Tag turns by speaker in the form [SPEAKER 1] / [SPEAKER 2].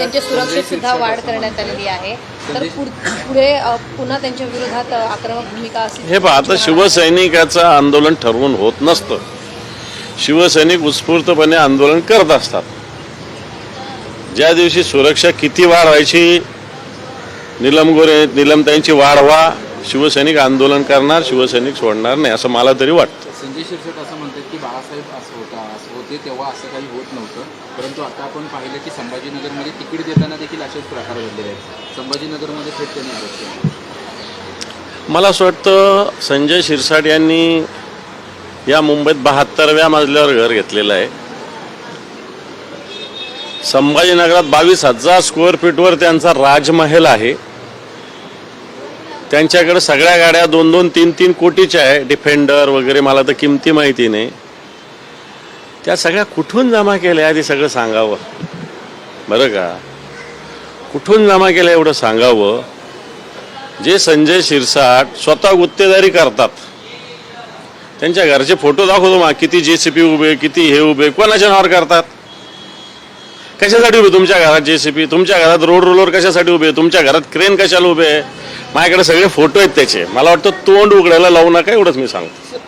[SPEAKER 1] त्यांच्या सुरक्षेत सुद्धा वाढ करण्यात आलेली आहे. तर पुढ- पुन्हा त्यांच्या विरोधात आक्रमक भूमिका असेल
[SPEAKER 2] हे पहा आता शिवसैनिकाचं आंदोलन ठरवून होत नसतं. शिवसैनिक उत्स्फूर्तपणे आंदोलन करत असतात. ज्या दिवशी सुरक्षा किती वाढवायची निलम गोरे निलमताईंची वाढवा शिवसैनिक आंदोलन करणार शिवसैनिक सोडणार नाही असं मला तरी वाटतं.
[SPEAKER 3] संजय शिरसाट असं म्हणतात की बाळासाहेब असं होता असं होते तेव्हा असं काही होत नव्हतं. परंतु आता आपण पाहिलं की संभाजीनगरमध्ये तिकीट देताना देखील असेच प्रकार घडलेले आहेत. संभाजीनगरमध्ये थेट त्यांनी आरोप
[SPEAKER 2] मला असं वाटतं संजय शिरसाट यांनी या मुंबईत बहात्तरव्या मजल्यावर घर घेतलेलं आहे. संभाजीनगरात बावीस हजार स्क्वेअर फीटवर त्यांचा राजमहल आहे. त्यांच्याकडे सगळ्या गाड्या दोन दोन तीन तीन कोटीच्या आहे. डिफेंडर वगैरे मला तर किमती माहिती नाही. त्या सगळ्या कुठून जमा केल्या आधी सगळं सांगावं? बरं का? कुठून जमा केल्या एवढं सांगावं? जे संजय शिरसाट स्वतः गुत्तेदारी करतात. त्यांच्या घरचे फोटो दाखवतो मग किती जे सी पी उभे किती हे उभे कोणाच्या नावावर करतात? कशासाठी उभे? तुमच्या घरात जे सी पी तुमच्या घरात रोड रोलर कशासाठी उभे? तुमच्या घरात क्रेन कशाला उभे आहे? माझ्याकडे सगळे फोटो आहेत त्याचे. मला वाटतं तोंड उघडायला लावू नका एवढंच मी सांगतो.